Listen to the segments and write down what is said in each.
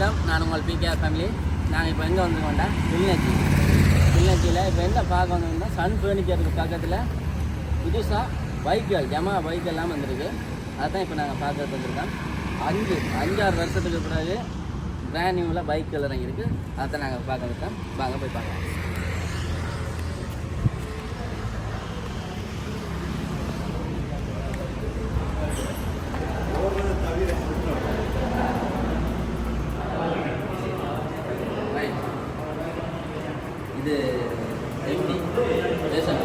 வணக்கம். நான் உங்கள் பிகேஆர் ஃபேமிலி நாங்கள் இப்போ எங்கே வந்திருக்கோம்டா? கிளிநொச்சி கிளிநொச்சியில் இப்போ என்ன பார்க்க வந்தோம்னா சன் ஃபர்னிச்சருக்கு பக்கத்தில் புதுசாக பைக்குகள் ஜமா பைக் எல்லாம் வந்திருக்கு. அதுதான் இப்போ நாங்கள் பார்க்கறது வந்திருக்கோம். அஞ்சு அஞ்சாறு வருஷத்துக்கு பிறகு பிராண்ட் நியூவில் பைக்குகள் இறங்கியிருக்கு. அதை நாங்கள் பார்க்க இருக்கோம் வாங்க போய் பார்க்கலாம் Right. இது எப்படி பேசன்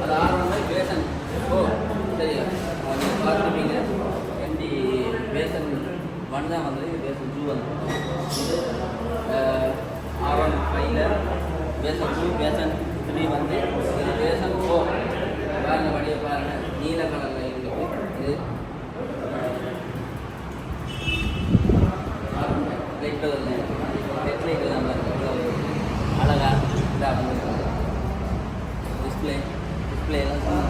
அது ஆரம்பமே பேசன் ஓ சரி நீங்கள் பார்த்துருப்பீங்க எப்படி பேசன் ஒன் தான் வந்தது இது பேசன் டூ வந்து இது ஆர் ஃபைவ்ல பேசன் டூ பேசன் த்ரீ வந்து இது பேசன் ஃபோர் பாருங்க படியை பாருங்க நீல கலரில் இருக்குது இது லைட் கலரில் ரெட் லைட் இல்லாமல் அழகா இதாக பண்ணிருக்காங்க டிஸ்பிளே டிஸ்பிளே எல்லாம்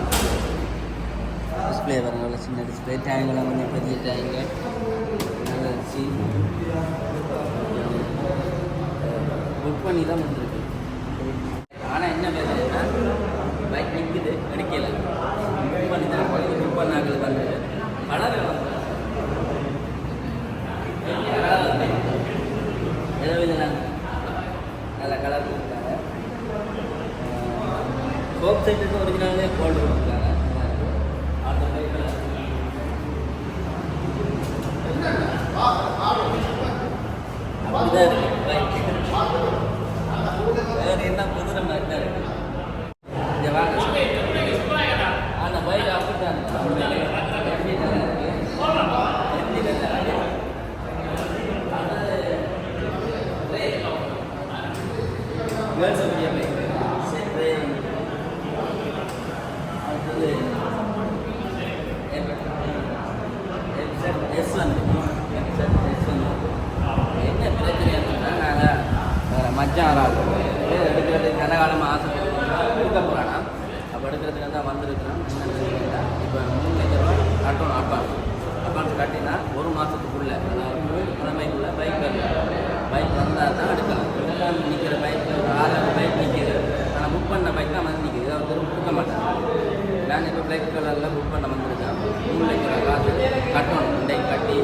டிஸ்பிளே வரனால சின்ன டிஸ்பிளே டேங்கெல்லாம் கொஞ்சம் பெரிய டேங்கு நல்லா இருந்துச்சு புக் பண்ணி தான் வந்துருக்கு ஆனால் என்ன பேசுறதுன்னா பைக் நிற்குது எடுக்கல புக் பண்ணி தான் புக் பண்ணாக்கள் பண்ணுறது கலர் ஏதோ இதெல்லாம் நல்ல கலர் கொடுத்துருக்காங்க சோப் செட்டுக்கு ஒரிஜினலே கோல்டு கொடுத்துருக்காங்க அந்த பைக்கில் அப்படிதான் இருக்கு பைக் வேறு என்ன குதிரை மாதிரி தான் இருக்கு இங்க வாங்க அந்த பைக் அப்படித்தான் எப்படி நல்லா இருக்கு எப்படி நல்லா இருக்கு கேர்ள்ஸ் அப்படியே பைக் செட்டு அடுத்தது எஸ் வந்து எஸ் வந்து என்ன பிரச்சனை நாங்கள் மச்சான் ஆள் எடுக்கிறது நல்ல காலமாக ஆசைப்பட்டு எடுக்க போகிறானா அப்போ எடுக்கிறதுக்கு தான் வந்திருக்கிறோம் என்ன இப்போ மூணு லட்ச ரூபா கட்டணும் அட்வான்ஸ் அட்வான்ஸ் கட்டினா ஒரு மாதத்துக்குள்ளே அதாவது மூணு கிழமைக்குள்ளே பைக் வரணும் பைக் வந்தால் தான் எடுக்கலாம் எடுக்காம நிற்கிற பைக்கில் ஒரு ஆறு பைக் நிற்கிது ஆனால் புக் பண்ண பைக் தான் வந்து நிற்கிது அதை வந்து கொடுக்க மாட்டாங்க நாங்கள் இப்போ பிளாக் கலரில் புக் பண்ண வந்திருக்கோம் மூணு லட்ச ரூபா காசு கட்டணும் இன்றைக்கு கட்டி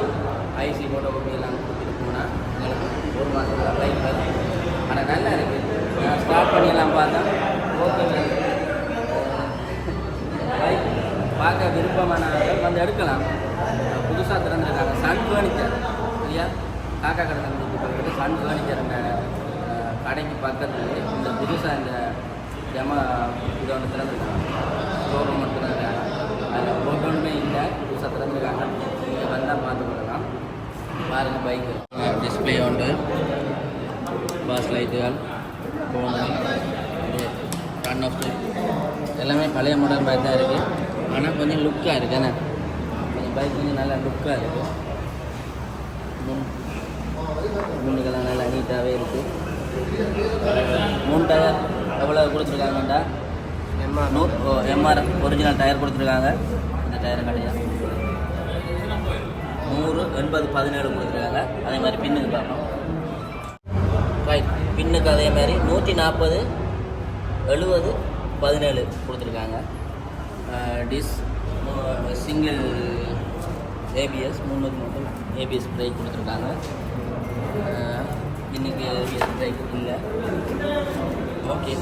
ஐசி ஃபோட்டோ காப்பி எல்லாம் கொடுத்துட்டு போனால் எங்களுக்கு ஒரு மாதத்தில் பைக் வரும் ஆனால் நல்லா இருக்குது நான் ஸ்டார்ட் பண்ணி எல்லாம் பார்த்தா ஓகே பார்க்க விருப்பமானவர்கள் வந்து எடுக்கலாம் புதுசாக திறந்துருக்காங்க சன் ஃபர்னிச்சர் சரியா காக்கா கடை திறந்துருக்கு சன் ஃபர்னிச்சர் கடைக்கு பக்கத்துல இந்த புதுசாக இந்த ஜமா இதை ஒன்று திறந்துருக்காங்க ஷோரூம் மட்டும் திறந்துருக்காங்க அதில் ஒவ்வொன்றுமே இல்லை புதுசாக திறந்துருக்காங்க இங்கே வந்தால் பார்த்து கொள்ளலாம் பாருங்க பைக்கு டிஸ்பிளே உண்டு பாஸ் லைட்டுகள் ஃபோனு ரன் ஆஃப் எல்லாமே பழைய மாடல் மாதிரி தான் இருக்குது ஆனால் கொஞ்சம் லுக்காக இருக்கு என்ன? கொஞ்சம் பைக் கொஞ்சம் நல்லா லுக்காக இருக்குது முன் முன்னுக்கெல்லாம் நல்லா நீட்டாகவே இருக்குது மூணு டயர் எவ்வளோ கொடுத்துருக்காங்கண்டா? எம்ஆர் நூ எம்ஆர் ஒரிஜினல் டயர் கொடுத்துருக்காங்க. இந்த டயர் கிடையாது நூறு எண்பது பதினேழு கொடுத்துருக்காங்க. அதே மாதிரி பின்னுக்கு பார்ப்போம். ரைட் பின்னுக்கு அதே மாதிரி நூற்றி நாற்பது எழுபது பதினேழு கொடுத்துருக்காங்க. டிஸ் சிங்கிள் ஏபிஎஸ் முந்நூறு மட்டும் ஏபிஎஸ் பிரேக் கொடுத்துருக்காங்க. இன்றைக்கி ஏபிஎஸ் பிரேக் இல்லை. ஓகே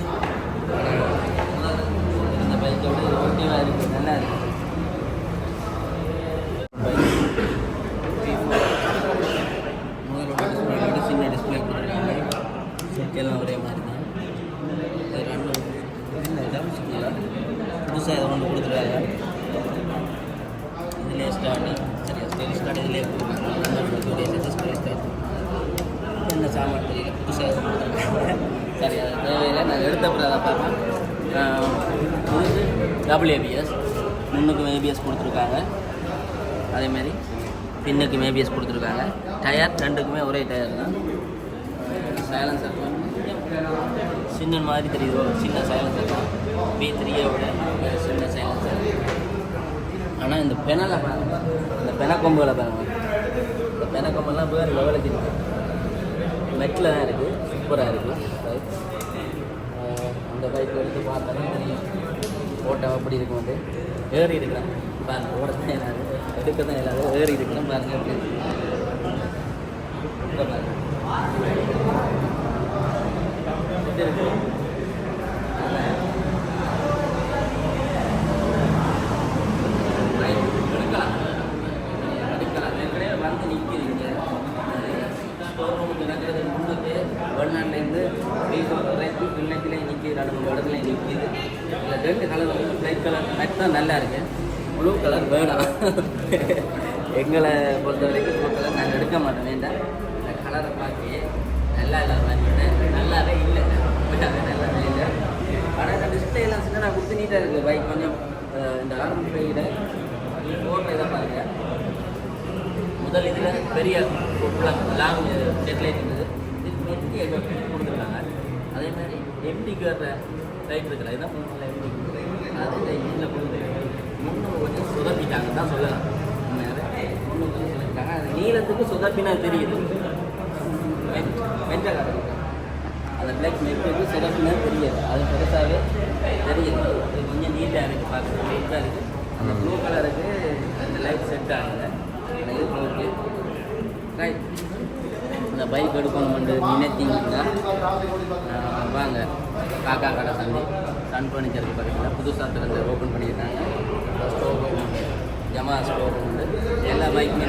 இந்த பைக்கோட ஓகேவாக இருக்குது நல்லா இருக்குது என்ன தெரியல புதுசாக கொடுத்துருக்காங்க சரி அது தேவையில்லை நான் எடுத்த அதை பார்ப்பேன் டபுள் ஏபிஎஸ் முன்னுக்கும் ஏபிஎஸ் கொடுத்துருக்காங்க. அதேமாரி பின்னுக்கும் ஏபிஎஸ் கொடுத்துருக்காங்க டயர் ரெண்டுக்குமே ஒரே டயர் தான். சைலன்சர் சின்ன மாதிரி தெரியுதோ. சின்ன சைலன்சர் தான். பி த்ரீயை விட சின்ன சைலன்சர் ஆனால் இந்த பெனலை பாருங்க. இந்த பெனக்கொம்புகளை பாருங்க. இந்த பெனக்கொம்பெல்லாம் வேறு லெவலுக்கு இருக்குது மெட்டில் தான் இருக்குது சூப்பராக இருக்குது பைக் அந்த பைக் எடுத்து பார்த்தோன்னா தெரியும். அப்படி இருக்கும் வந்து. ஏறி இருக்கிறேன். பாருங்க ஓட தான் எல்லாரும். எடுக்க தான் இல்லாது ஏறி இருக்கிறேன் பாருங்க எப்படி இருக்கு Right, எடுக்கலாம் எடுக்கலாம் ஏற்கனவே வந்து நிற்கிது இங்கே ஸ்டோர் ரூமுக்கு நடக்கிறது முன்னுக்கு வெளிநாட்டிலேருந்து வீட்டு ரைட்டு பிள்ளைக்கிலே நிற்கிது ரெண்டு மூணு இடத்துல நிற்கிது இல்லை ரெண்டு கலர் வந்து பிளைட் கலர் மேட் தான் நல்லா இருக்கு. ப்ளூ கலர் வேணாம். எங்களை பொறுத்த வரைக்கும் ப்ளூ கலர் நான் எடுக்க மாட்டேன். வேண்டாம் இந்த கலரை பார்த்து நல்லா இல்லை மாதிரி நல்லாவே இல்லை. நல்லாவே இல்லை. ஆனால் இந்த டிஸ்பிளே எல்லாம் சின்ன நான் கொடுத்து நீட்டாக இருக்குது பைக் கொஞ்சம் இந்த ஆரம்ப விட ஃபோனில் இதை பாருங்க. முதல் இதில் பெரிய லாங் டெட்லைட் இருந்தது இது நெத்தி எஃபெக்ட் கொடுத்துருக்காங்க அதே மாதிரி எம்டிக்கு வர்ற லைட் இருக்குல்ல இதான் முன்னில் எம்டி அது இதில் கொடுத்துருக்காங்க முன்னூறு கொஞ்சம் சுதப்பிட்டாங்க தான் சொல்லலாம் உண்மையாவே முன்னூறு கொஞ்சம் சொல்லிட்டாங்க அது நீளத்துக்கு சுதப்பினா தெரியுது. வெஞ்ச கலர். அந்த பிளாக் நெட்டுக்கு சுதப்பினா தெரியாது. அது பெருசாகவே தெரியுது. இது கொஞ்சம் நீட்டாக இருக்குது பார்க்க நீட்டாக இருக்குது அந்த ப்ளூ கலருக்கு அந்த லைட் செட் ஆகலை. இது ரைட் இந்த பைக் எடுக்கணும்னு நினைத்தீங்கன்னா வாங்க. காக்கா கடை சந்தி சன் ஃபர்னிச்சருக்கு பார்த்தீங்கன்னா புதுசாக திறந்து ஓப்பன் பண்ணியிருக்காங்க. ஸ்டோர் ரூம் உண்டு. ஜமா ஸ்டோர் ரூம் உண்டு எல்லா பைக்குமே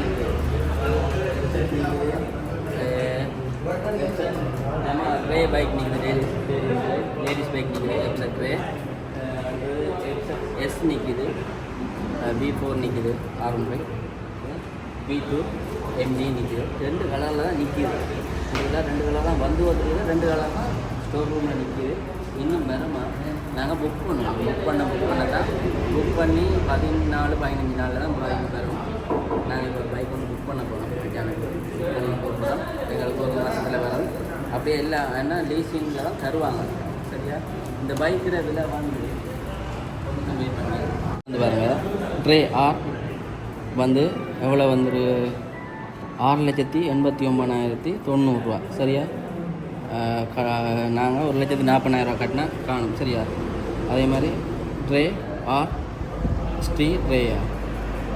ஜமா க்ரே பைக் நிற்குது லேடிஸ் பைக் நிற்குது எப்செட் ட்ரே எஸ் நிற்கிது பி ஃபோர் நிற்கிது R one bike B two M G நிற்கிது ரெண்டு கலரில் தான் நிற்கிது இதெல்லாம் ரெண்டு கலர் தான் வந்து வந்துருக்குது. ரெண்டு கலர் தான் ஸ்டோர் ரூமில் நிற்கிது இன்னும் பெருமா நாங்கள் புக் பண்ணுவோம் புக் பண்ண புக் பண்ண தான் புக் பண்ணி பதினாலு பதினஞ்சு நாளில் தான் பைக் வரும். நாங்கள் இப்போ பைக் ஒன்று புக் பண்ண போகிறோம் போகிறோம் எங்களுக்கு ஒரு மாதத்தில் வரும். அப்படியே எல்லாம் ஏன்னா லீசிங்கில் தான் தருவாங்க. சரியா? இந்த பைக்கில் இதில் வாங்கி வந்து பாருங்கள் ட்ரே ஆர் வந்து எவ்வளோ வந்துரு? ஆறு லட்சத்தி எண்பத்தி ஒம்பதாயிரத்தி தொண்ணூறுரூவா சரியா? நாங்கள் ஒரு லட்சத்தி நாற்பதாயிரரூவா கட்டினா காணும். சரியா? அதே மாதிரி ட்ரே ஆர் ஸ்ரீ ட்ரேயா.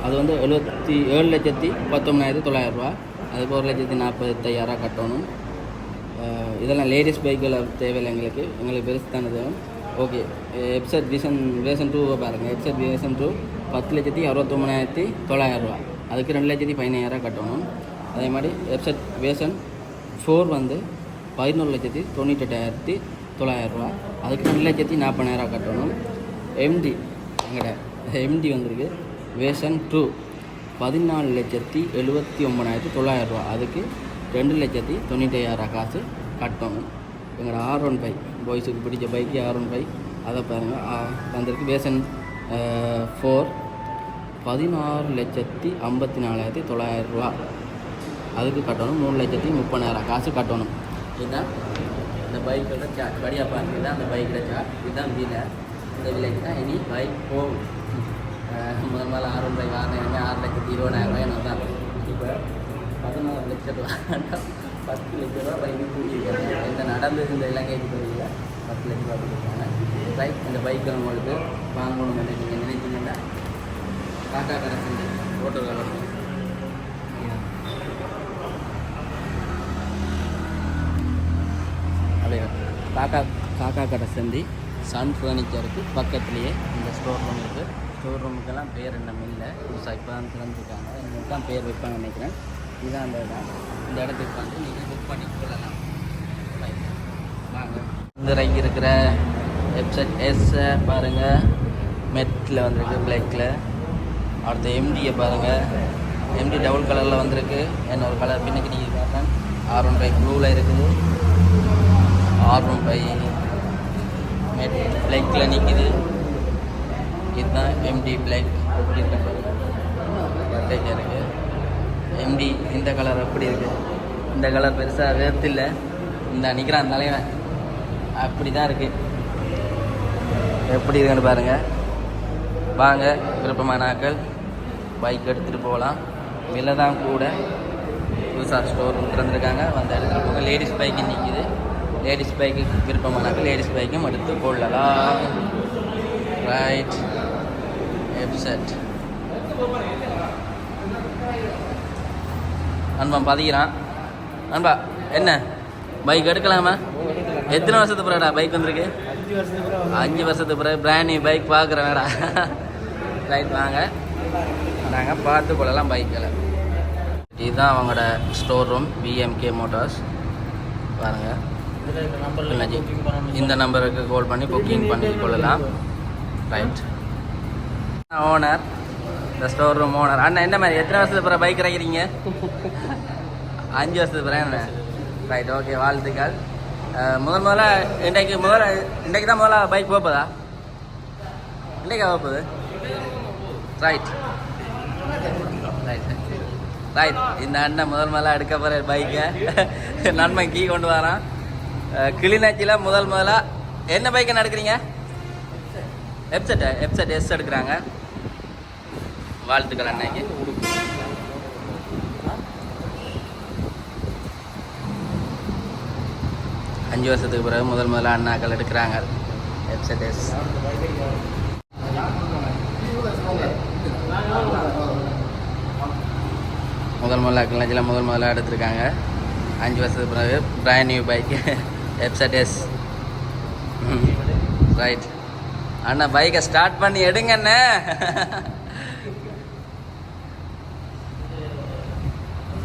அது வந்து எழுபத்தி ஏழு லட்சத்தி பத்தொம்பதாயிரத்தி தொள்ளாயிரரூவா அதுக்கு ஒரு லட்சத்தி நாற்பத்தையாயிரரூவா கட்டணும். இதெல்லாம் லேடிஸ் பைக்கில் தேவையில்லை எங்களுக்கு. எங்களுக்கு பெருசு தானே தேவை. ஓகே. எப்சட் விஷன் வேஷன் டூ பாருங்கள் எப்சட் வேஷன் டூ பத்து லட்சத்தி அறுபத்தொம்பதாயிரத்தி தொள்ளாயிரரூவா அதுக்கு ரெண்டு லட்சத்தி பதினாயிரரூவா கட்டணும். அதே மாதிரி வெப்சைட் வேஷன் ஃபோர் வந்து பதினொரு லட்சத்தி தொண்ணூற்றெட்டாயிரத்தி தொள்ளாயிரரூவா அதுக்கு ரெண்டு லட்சத்தி நாற்பதாயிரம் கட்டணும். எம்டி எங்கட எம்டி வந்திருக்கு. வேஷன் டூ பதினாலு லட்சத்தி எழுபத்தி ஒம்பதாயிரத்தி தொள்ளாயிரரூவா அதுக்கு ரெண்டு லட்சத்தி தொண்ணூற்றாயிரம் காசு கட்டணும். எங்களோட ஆர் ஒன் பைக் பாய்ஸுக்கு பிடிச்ச பைக்கு ஆர் ஒன் பைக் அதை பாருங்கள் வந்திருக்கு. வேசன் ஃபோர் பதினாறு லட்சத்தி ஐம்பத்தி நாலாயிரத்தி தொள்ளாயிரம் ரூபா. அதுக்கு கட்டணும். மூணு லட்சத்தி முப்பதாயிரம் காசு கட்டணும். இதுதான் இந்த பைக்கோட சார்ஜ் படியா பாருங்க. அந்த பைக்கோட சார்ஜ் இதுதான் விலை இந்த விலைக்கு தான் இனி பைக் போகும். முதல் முதல்ல ஆறு ரூபாய் வாங்கினேன் ஆறு லட்சத்தி இருபதாயிரம் ரூபாய் நான் தான். இப்போ பதினாறு லட்சம் ரூபா பத்து லட்ச ரூபா பைக்கு கூட்டியிருக்காங்க. இந்த நடந்தது இந்த இலங்கைக்கு தெரியல பத்து லட்ச ரூபா கொடுத்துருக்காங்க. பைக் இந்த பைக்கை உங்களுக்கு வாங்கணும்னு நீங்கள் நினைச்சீங்கன்னா டாட்டா கடை செஞ்சு ஓட்டோ கலர் அப்படியே காக்கா காக்கா கடை சந்தி சன் ஃபர்னிச்சருக்கு பக்கத்துலேயே இந்த ஸ்டோர் ரூம் இருக்குது ஸ்டோர் ரூமுக்கெல்லாம் பேர் என்ன? இல்லை. புதுசாக இப்போ தான் திறந்துருக்காங்க. எனக்கு தான் பேர் வைப்பாங்க நினைக்கிறேன். இதுதான் அந்த இடம். இந்த இடத்துக்கு வந்து நீங்கள் புக் பண்ணி கொள்ளலாம். வாங்க. இந்த இறங்கி இருக்கிற வெப்சைட் எஸ்ஸை பாருங்கள் மெட்டில் வந்திருக்கு பிளாக்கில் அடுத்து எம்டியை பாருங்கள் எம்டி டபுள் கலரில் வந்திருக்கு. என்ன ஒரு கலர் பின்னுக்கு நீங்கள் பார்த்தேன் ஆர் ஒன் ஃபைவ் ப்ளூவில் இருக்குது. ஆர்வம் பை மெட் நிற்கிது இதுதான் எம்டி பிளாக் எப்படி இருக்கு. இருக்குது எம்டி இந்த கலர் எப்படி இருக்குது இந்த கலர் பெருசாக வேர்த்தில்லை இந்த நிற்கிறான் தலைவன். அப்படி தான் இருக்குது எப்படி இருக்குன்னு பாருங்கள் வாங்க விருப்பமான ஆட்கள். பைக் எடுத்துகிட்டு போகலாம். விலை தான் கூட புதுசாக ஸ்டோர் திறந்துருக்காங்க. வந்து இடத்துல போக லேடிஸ் பைக்கு நிற்கிது லேடிஸ் பைக்கு விருப்பமானாக்க லேடிஸ் பைக்கும் எடுத்து கொள்ளலாம். ரைட் வெப்சைட் அன்பா பதிக்கிறான். அன்பா என்ன? பைக் எடுக்கலாமா? எத்தனை வருஷத்துக்கு பிறகுடா பைக் வந்திருக்கு? அஞ்சு வருஷத்துக்கு பிறகு பிராண்ட் நியூ பைக் பார்க்குறேன் வேடா ரைட் வாங்க. நாங்கள் பார்த்து கொள்ளலாம் பைக்கில் இதுதான் அவங்களோட ஸ்டோர் ரூம் பிஎம்கே மோட்டார்ஸ் பாருங்கள் இந்த நம்பருக்கு கால் பண்ணி புக்கிங் பண்ணி கொள்ளலாம். ரைட் ஓனர் இந்த ஸ்டோர் ரூம் ஓனர் அண்ணா என்ன மாதிரி? எத்தனை வருஷத்துக்கு பிறகு பைக் இறக்கிறீங்க? அஞ்சு வருஷத்துக்கு பிறகு என்ன? ரைட் ஓகே வாழ்த்துக்கள். முதல் முதல்ல இன்றைக்கு முதல்ல இன்றைக்கு தான் முதல்ல பைக் போகுதா இன்றைக்கா போகுது? ரைட் ரைட் ரைட் இந்த அண்ணன் முதல் முதல்ல எடுக்க போகிற பைக்கை நன்மை கீ கொண்டு வரான். கிளிநாச்சியில் முதல் முதலாக என்ன பைக்கை எடுக்கிறீங்க வெப்செட்டை வெப்சைட் எஸ் எடுக்கிறாங்க. வாழ்த்துக்கள் அன்னைக்கு அஞ்சு வருஷத்துக்கு பிறகு முதல் முதல்ல அண்ணாக்கள் எடுக்கிறாங்க. வெப்சைட் எஸ் முதல் முதல்ல கிளஞ்சில் முதல் முதல்ல எடுத்திருக்காங்க. அஞ்சு வருஷத்துக்கு பிறகு பிராண்ட் நியூ பைக் வெப்செட் எஸ் ரைட் அண்ணா பைக்கை ஸ்டார்ட் பண்ணி எடுங்க அண்ணே.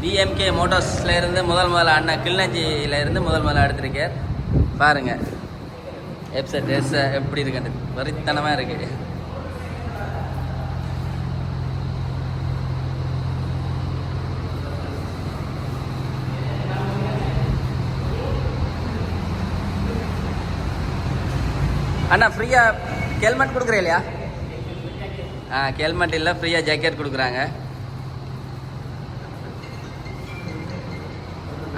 பிஎம்கே மோட்டார்ஸ்ல இருந்து முதல் முதல்ல அண்ணன் கிளிநொச்சியில இருந்து முதல் முதல்ல எடுத்திருக்கார். பாருங்கள் வெப்சைட் ட்ரெஸ் எப்படி இருக்குன்றது வரித்தனமாக இருக்குது அண்ணா ஃப்ரீயாக ஹெல்மெட் கொடுக்குறே இல்லையா? ஆ ஹெல்மெட் இல்லை ஃப்ரீயாக ஜாக்கெட் கொடுக்குறாங்க.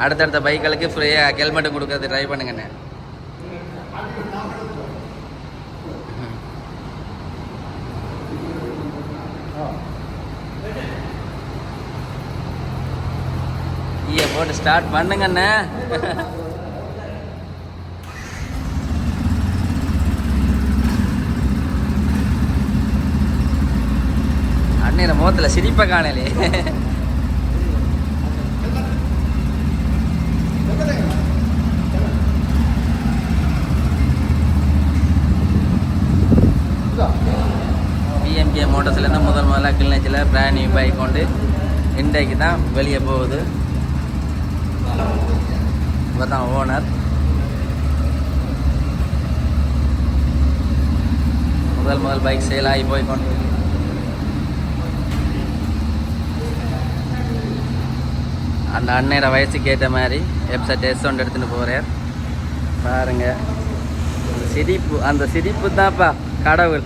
அடுத்தடுத்த பைக்களுக்கு ஃப்ரீயாக ஹெல்மெட்டும் கொடுக்கறது ட்ரை பண்ணுங்கண்ணே. ஈய போட்டு ஸ்டார்ட் பண்ணுங்கண்ணே. அண்ணன் முகத்தில் சிரிப்பை காணலே. பிஎம்கே மோட்டர்ஸ்லேருந்து முதல் முதலாக கிளிநொச்சியில் பிராண்ட் நியூ பைக் கொண்டு இன்றைக்கு தான் வெளியே போகுது. இவர் தான் ஓனர் முதல் முதல் பைக் சேல் ஆகி போய் கொண்டு அந்த அண்ணனோட வயசுக்கு ஏற்ற மாதிரி வெப்சைட் எஸ் ஒன்று எடுத்துகிட்டு போகிறார் பாருங்க. அந்த சிரிப்பு அந்த சிரிப்பு தான்ப்பா கடவுள்.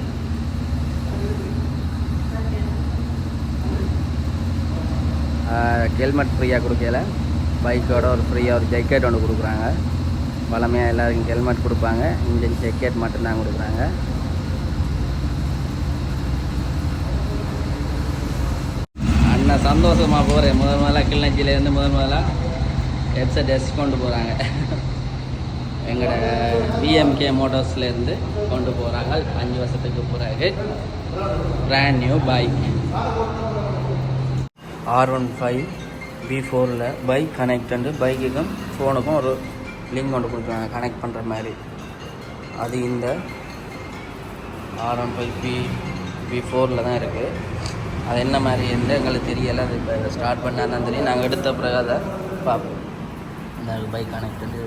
ஹெல்மெட் ஃப்ரீயாக கொடுக்கல. பைக்கோட ஒரு ஃப்ரீயாக ஒரு ஜெக்கெட் ஒன்று கொடுக்குறாங்க. வளமையாக எல்லாருக்கும் ஹெல்மெட் கொடுப்பாங்க. இன்ஜின் ஜெக்கெட் மட்டும்தான் கொடுக்குறாங்க அண்ணன் சந்தோஷமாக போகிறேன் முதல் முதல்ல கிளிநொச்சியிலேருந்து முதல் முதல்ல ஹெட்செட் எஸ் கொண்டு போகிறாங்க எங்களோட பிஎம்கே மோட்டார்ஸ்லேருந்து கொண்டு போகிறாங்க அஞ்சு வருஷத்துக்கு பிறகு brand new bike R one five B ஃபோரில் பைக் கனெக்ட் பைக்குக்கும் ஃபோனுக்கும் ஒரு லிங்க் கொண்டு கொடுக்குறாங்க. கனெக்ட் பண்ணுற மாதிரி. அது இந்த R one five B B ஃபோரில் தான் இருக்குது அது என்ன மாதிரி இருந்து எங்களுக்கு தெரியலை. அது இப்போ ஸ்டார்ட் பண்ணாதான் தெரியும். நாங்கள் எடுத்த பிறகு அதை பார்ப்போம். இந்த பைக் கனெக்ட் வந்து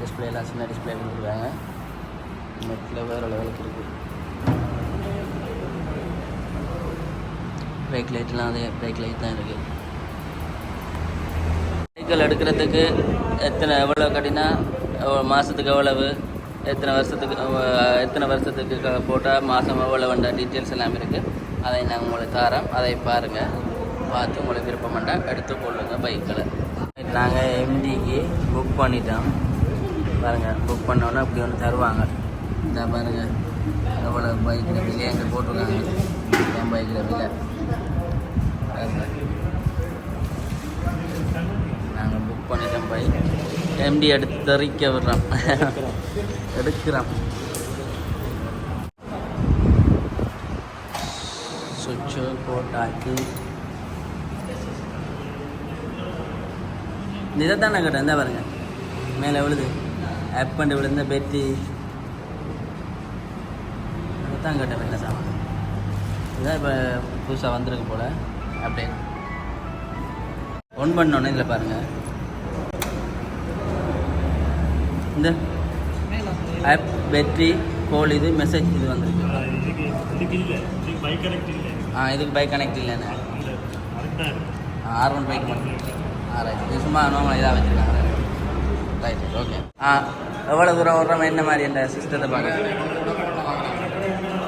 டிஸ்பிளேலாம் சின்ன டிஸ்பிளே கொடுத்துருக்காங்க. நெட்டில் வேறு லெவலுக்கு இருக்குது பிரேக் லைட்லாம் அதே பிரேக் லைட் தான் இருக்குது சைக்கிள் எடுக்கிறதுக்கு எத்தனை எவ்வளோ கட்டினா மாதத்துக்கு எவ்வளவு எத்தனை வருஷத்துக்கு எத்தனை வருஷத்துக்கு போட்டால் மாதம் எவ்வளோன்ற டீட்டெயில்ஸ் எல்லாமே இருக்குது அதை நாங்கள் உங்களுக்கு தரோம் அதை பாருங்கள் பார்த்து உங்களுக்கு விருப்பமாண்டா எடுத்துக்கொள்ளுங்கள் பைக்கில். நாங்கள் எம்டிக்கு புக் பண்ணிட்டோம். பாருங்கள் புக் பண்ணோன்னே அப்படி ஒன்று தருவாங்க. இந்த பாருங்கள் எவ்வளோ பைக்கில் விலை அங்கே போட்டிருக்காங்க. என் பைக்கில் விலை. நாங்கள் புக் பண்ணிட்டோம் பைக் எம்டி எடுத்து தெறிக்க விடுறோம். எடுக்கிறோம். சுவிட்சு போட்டாச்சு. இதை தான் நான் கேட்டேன் இந்த பாருங்க. மேலே விழுது. ஆப் பண்ணி விழுந்த பெட்டி. தான் கேட்டேன் என்ன சாமான் இதுதான் இப்போ புதுசாக வந்திருக்கு போல். அப்படியே. ஒன் பண்ணோன்னே இதில் பாருங்கள் இந்த ஆப் பேட்ரி கோல் இது மெசேஜ் இது வந்துருக்கு. ஆ இதுக்கு பைக் கனெக்ட் இல்லைண்ணே ஆர் ஒன் பைக் மட்டும். ஆ ரைட் இது சும்மா நார்மல் இதாக வச்சுருக்காங்க. ரைட் ஓகே ஆ எவ்வளோ தூரம் ஓடுறோம்? என்ன மாதிரி இந்த சிஸ்டத்தை பார்க்க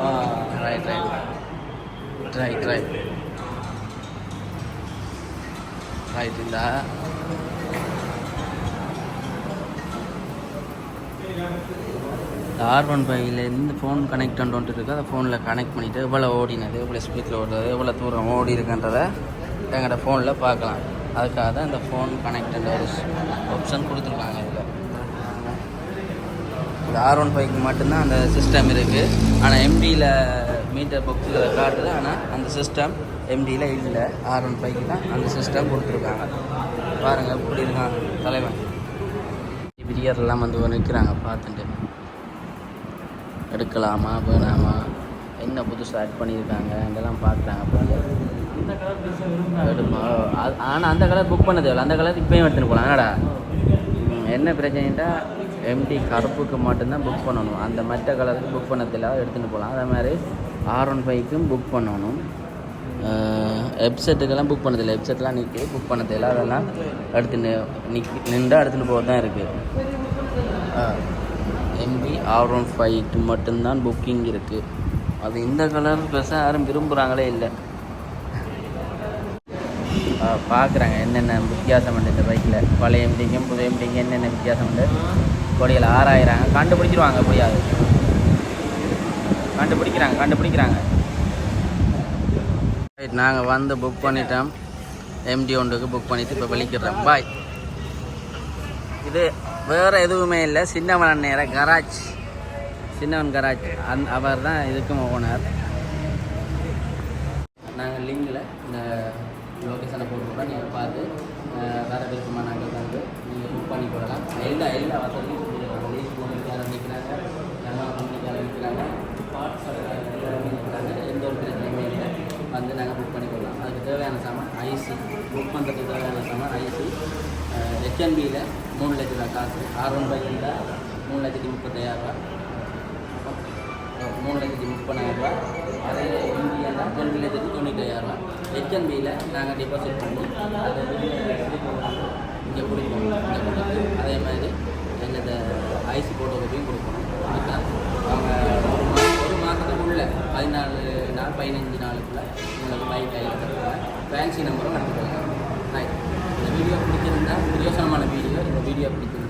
ஆ right right right right right இந்த ஆர் ஒன் ஃபைவ்லேருந்து ஃபோன் கனெக்ட் பண்ணிட்டு இருக்கு. அதை ஃபோனில் கனெக்ட் பண்ணிவிட்டு எவ்வளோ ஓடினது எவ்வளோ ஸ்பீடில் ஓடுறது எவ்வளோ தூரம் ஓடி இருக்குன்றதை எங்களோட ஃபோனில் பார்க்கலாம். அதுக்காக தான் இந்த ஃபோன் கனெக்ட்ன்ற ஒரு ஆப்ஷன் கொடுத்துருக்காங்க இதில். இந்த ஆர் ஒன் ஃபைவ்க்கு மட்டும்தான் அந்த சிஸ்டம் இருக்குது ஆனால் எம்டியில் மீட்டர் புக்ஸில் காட்டுது. ஆனால் அந்த சிஸ்டம் எம்டியில் இல்லை. ஆர் ஒன் ஃபைவ்க்கு தான் அந்த சிஸ்டம் கொடுத்துருக்காங்க. பாருங்கள் இப்படி இருக்கான் தலைவன். பிரியர்லாம் வந்து நிற்கிறாங்க பார்த்துட்டு. எடுக்கலாமா வேணாமா? என்ன புதுசாக ஆட் பண்ணியிருக்காங்க இதெல்லாம் பார்க்குறாங்க எடுமா ஆனால் அந்த கலர் புக் பண்ண தேவையில்ல அந்த கலர் இப்போயும் எடுத்துன்னு போகலாம் என்னடா? என்ன பிரச்சனைட்டா எம்டி கருப்புக்கு மட்டும்தான் புக் பண்ணணும். அந்த மற்ற கலருக்கு புக் பண்ண தேவையில்ல எடுத்துகிட்டு போகலாம் அதே மாதிரி ஆர் ஒன் ஃபைவ்க்கும் புக் பண்ணணும். வெப்செட்டுக்கெல்லாம் புக் பண்ணதில்லை வெப்செட்லாம் நிற்கி புக் பண்ண தேவையில்ல அதெல்லாம் எடுத்துன்னு நிக் நின்றா எடுத்துகிட்டு போக தான் இருக்குது எம்வி ஆர் ஒன் ஃபைவ்க்கு மட்டும்தான் புக்கிங் இருக்குது அது இந்த கலர் பெருசாக யாரும் விரும்புகிறாங்களே இல்லை. பார்க்குறாங்க என்னென்ன வித்தியாசம் உண்டு இந்த பைக்கில் பழைய எம்டிக்கும் புது எம்டிக்கும் என்னென்ன வித்தியாசம் உண்டு? கொடியில் ஆராயிறாங்க கண்டுபிடிச்சிருவாங்க முடியாது கண்டுபிடிக்கிறாங்க கண்டுபிடிக்கிறாங்க. ரைட் நாங்கள் வந்து புக் பண்ணிட்டோம். எம்டி ஒன்றுக்கு புக் பண்ணிவிட்டு இப்போ வெளிக்கிடுறோம் பாய் இது வேறு எதுவுமே இல்லை. சின்னவன் நேர கராஜ். சின்னவன் கராஜ். அந் அவர் தான் இதுக்கும் ஓனர் நாங்கள் லிங்கில் இந்த லொக்கேஷனை போட்டுருக்கோம் நீங்கள் பார்த்து வேறு விருப்பமாக நாங்கள் வந்து நீங்கள் புக் பண்ணி போடலாம் எல்லா எல்லா வசதியும் செஞ்சுருக்காங்க லீஸ் ஆரம்பிக்கிறாங்க எல்லாம் பண்ணிக்க ஆரம்பிக்கிறாங்க பார்ட்ஸ் ஆரம்பிக்கிறாங்க எந்த ஒரு பிரச்சனையுமே இல்லை. வந்து நாங்கள் புக் பண்ணி கொள்ளலாம். அதுக்கு தேவையான சாமான் ஐசி புக் பண்ணுறதுக்கு தேவையான சாமான் ஐசி ஹெச்என்பியில் காசு ஆர் ஒன் பை இருந்தால் மூணு லட்சத்தி முப்பத்தாயிரரூபா மூணு லட்சத்தி முப்பதாயிரரூபா அதே இந்தியா ரெண்டு லட்சத்தி தொண்ணூத்தாயிரம் ஹெச்என்பியில் நாங்கள் டெபாசிட் பண்ணி அதை இங்கே கொடுப்போம். இங்கே கொடுத்து அதே மாதிரி எங்களது ஐசி போட்டோகிராஃபியும் கொடுப்போம். கொடுத்தா அவங்க ஒரு மா ஒரு மாதத்துக்குள்ள பதினாலு நாள் பதினஞ்சு நாளுக்குள்ள உங்களுக்கு பைக் கையில் தருவாங்க. ஃபேன்சி நம்பரும் எடுத்துக்கலாம் ரைட் இந்த வீடியோ பிடிச்சிருந்தா யோசனமான வீடியோ இந்த வீடியோ பிடிச்சிருந்தா